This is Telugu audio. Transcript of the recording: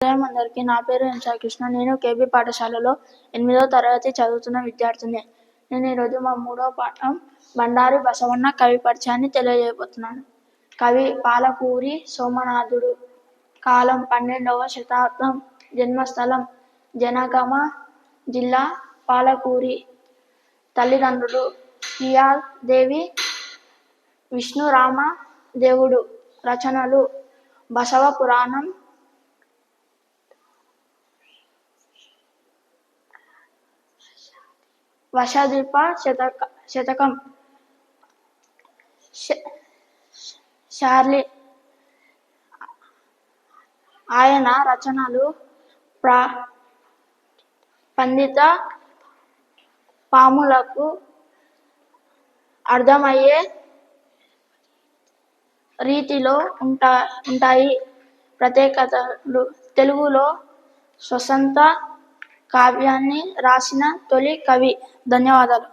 నమస్కారం అందరికీ నా పేరు ఎన్ కృష్ణ. నేను కేబీ పాఠశాలలో ఎనిమిదవ తరగతి చదువుతున్న విద్యార్థిని. నేను ఈరోజు మా మూడవ పాఠం బండారి బసవన్న కవి పరిచయాన్ని తెలియజేయబోతున్నాను. కవి పాలకూరి సోమనాథుడు. కాలం పన్నెండవ శతాబ్దం. జన్మస్థలం జనగమ జిల్లా పాలకూరి. తల్లిదండ్రులు పియాల్ దేవి విష్ణురామ దేవుడు. రచనలు బసవ పురాణం వశదీప శతక శతకం. షార్లీ ఆయన రచనలు ప్రా పండిత పాములకు అర్థమయ్యే రీతిలో ఉంటా ఉంటాయి. ప్రత్యేకతలు తెలుగులో స్వసంత కావ్యాన్ని రాసిన తొలి కవి ధన్యవాదాలు